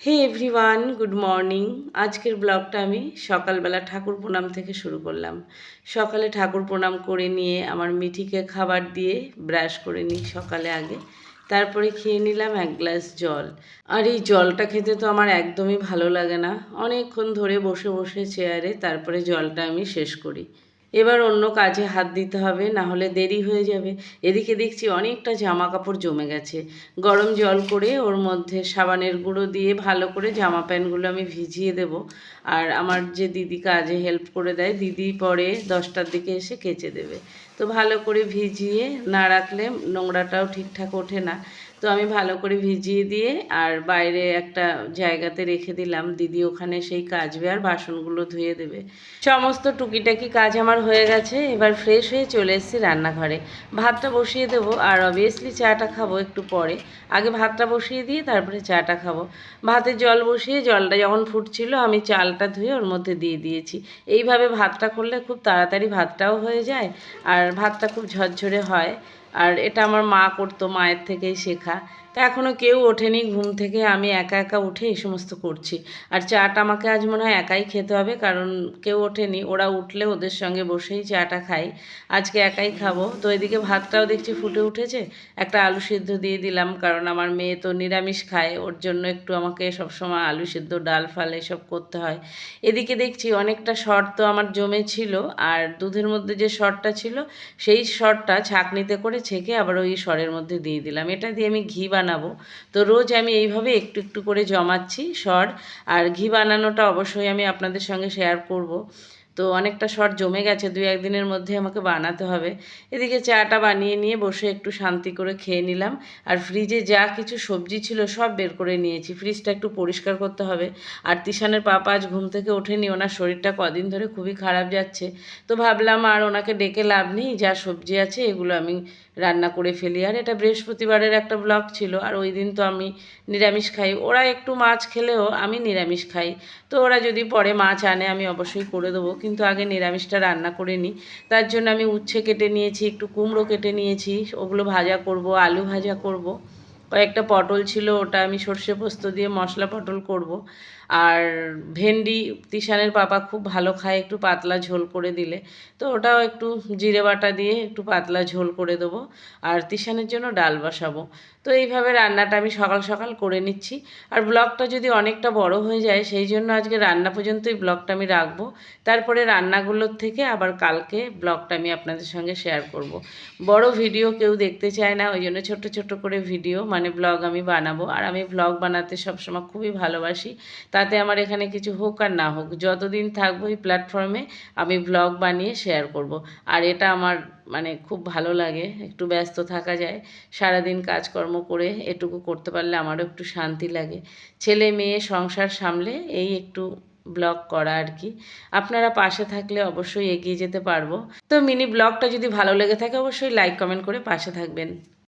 হে everyone good morning আজকের ব্লগটা আমি সকালবেলা ঠাকুর প্রণাম থেকে শুরু করলাম। সকালে ঠাকুর প্রণাম করে নিয়ে আমার মিঠিকে খাবার দিয়ে ব্রাশ করে নিই সকালে আগে। তারপরে খেয়ে নিলাম এক গ্লাস জল। আর এই জলটা খেতে তো আমার একদমই ভালো লাগে না। অনেকক্ষণ ধরে বসে বসে চেয়ারে তারপরে জলটা আমি শেষ করি। এবার অন্য কাজে হাত দিতে হবে, না হলে দেরি হয়ে যাবে। এদিকে দেখছি অনেকটা জামা কাপড় জমে গেছে। গরম জল করে ওর মধ্যে সাবানের গুঁড়ো দিয়ে ভালো করে জামা প্যান্টগুলো আমি ভিজিয়ে দেব। আর আমার যে দিদি কাজে হেল্প করে দেয়, দিদি পরে দশটার দিকে এসে কেচে দেবে। তো ভালো করে ভিজিয়ে না রাখলে নোংরাটাও ঠিকঠাক ওঠে না। তো আমি ভালো করে ভিজিয়ে দিয়ে আর বাইরে একটা জায়গাতে রেখে দিলাম। দিদি ওখানে সেই কাচবে আর বাসনগুলো ধুয়ে দেবে। সমস্ত টুকিটাকি কাজ আমার হয়ে গেছে। এবার ফ্রেশ হয়ে চলে এসেছি রান্নাঘরে। ভাতটা বসিয়ে দেবো আর অবভিয়াসলি চাটা খাব একটু পরে। আগে ভাতটা বসিয়ে দিয়ে তারপরে চাটা খাব। ভাতে জল বসিয়ে জলটা যখন ফুটছিল আমি চালটা ধুয়ে ওর মধ্যে দিয়ে দিয়েছি। এইভাবে ভাতটা করলে খুব তাড়াতাড়ি ভাতটাও হয়ে যায় আর ভাতটা খুব ঝরঝরে হয়। আর এটা আমার মা করতো, মায়ের থেকেই শেখা। তা এখনও কেউ ওঠেনি ঘুম থেকে, আমি একা একা উঠে এই সমস্ত করছি। আর চাটা আমাকে আজ মনে হয় একাই খেতে হবে, কারণ কেউ ওঠেনি। ওরা উঠলে ওদের সঙ্গে বসেই চাটা খাই। আজকে একাই খাব। তো এদিকে ভাতটাও দেখছি ফুটে উঠেছে। একটা আলু সিদ্ধ দিয়ে দিলাম, কারণ আমার মেয়ে তো নিরামিষ খায়। ওর জন্য একটু আমাকে সবসময় আলু সিদ্ধ, ডাল, ফাল এসব করতে হয়। এদিকে দেখছি অনেকটা শর্ট তো আমার জমে ছিল, আর দুধের মধ্যে যে শর্টটা ছিল, সেই শর্টটা ছাঁকনিতে করে ছেঁকে আবার ওই সরের মধ্যে দিয়ে দিলাম। এটা দিয়ে আমি ঘি বানাবো। তো রোজ আমি এইভাবে একটু একটু করে জমাচ্ছি সর। আর ঘি বানানোটা অবশ্যই আমি আপনাদের সঙ্গে শেয়ার করব। তো অনেকটা শর্ট জমে গেছে, দুই একদিনের মধ্যে আমাকে বানাতে হবে। এদিকে চাটা বানিয়ে নিয়ে বসে একটু শান্তি করে খেয়ে নিলাম। আর ফ্রিজে যা কিছু সবজি ছিল সব বের করে নিয়েছি। ফ্রিজটা একটু পরিষ্কার করতে হবে। আর তিশানের পাপা আজ ঘুম থেকে ওঠেনি, ওনার শরীরটা কদিন ধরে খুবই খারাপ যাচ্ছে। তো ভাবলাম আর ওনাকে ডেকে লাভ নেই, যা সবজি আছে এগুলো আমি রান্না করে ফেলি। আর এটা বৃহস্পতিবারের একটা ব্লগ ছিল, আর ওই দিন তো আমি নিরামিষ খাই। ওরা একটু মাছ খেলেও আমি নিরামিষ খাই। তো ওরা যদি পরে মাছ আনে, আমি অবশ্যই করে দেবো। কিন্তু আগে নিরামিষটা রান্না করে নিই। তার জন্য আমি উচ্ছে কেটে নিয়েছি, একটু কুমড়ো কেটে নিয়েছি, ওগুলো ভাজা করব, আলু ভাজা করব। কয়েকটা পটল ছিল, ওটা আমি সর্ষে পোস্ত দিয়ে মশলা পটল করব। আর ভেন্ডি, তিশানের পাপা খুব ভালো খায়, একটু পাতলা ঝোল করে দিলে। তো ওটাও একটু জিরে বাটা দিয়ে একটু পাতলা ঝোল করে দেবো আর তিশানের জন্য ডাল বসাবো। তো এইভাবে রান্নাটা আমি সকাল সকাল করে নিচ্ছি। আর ব্লগটা যদি অনেকটা বড় হয়ে যায়, সেই জন্য আজকে রান্না পর্যন্তই ব্লগটা আমি রাখব। তারপরে রান্নাগুলোর থেকে আবার কালকে ব্লগটা আমি আপনাদের সঙ্গে শেয়ার করব। বড় ভিডিও কেউ দেখতে চায় না, ওই জন্য ছোটো ছোটো করে ভিডিও মানে ব্লগ আমি বানাবো। আর আমি ব্লগ বানাতে সবসময় খুবই ভালোবাসি। তাতে আমার এখানে কিছু হোক আর না হোক, যতদিন থাকব এই প্ল্যাটফর্মে আমি ব্লগ বানিয়ে শেয়ার করব। আর এটা আমার মানে খুব ভালো লাগে, একটু ব্যস্ত থাকা যায়, সারাদিন কাজকর্ম করে এটুকু করতে পারলে আমারও একটু শান্তি লাগে। ছেলে মেয়ে সংসার সামলে এই একটু ব্লগ করা আর কি। আপনারা পাশে থাকলে অবশ্যই এগিয়ে যেতে পারব। তো মিনি ব্লগটা যদি ভালো লেগে থাকে, অবশ্যই লাইক কমেন্ট করে পাশে থাকবেন।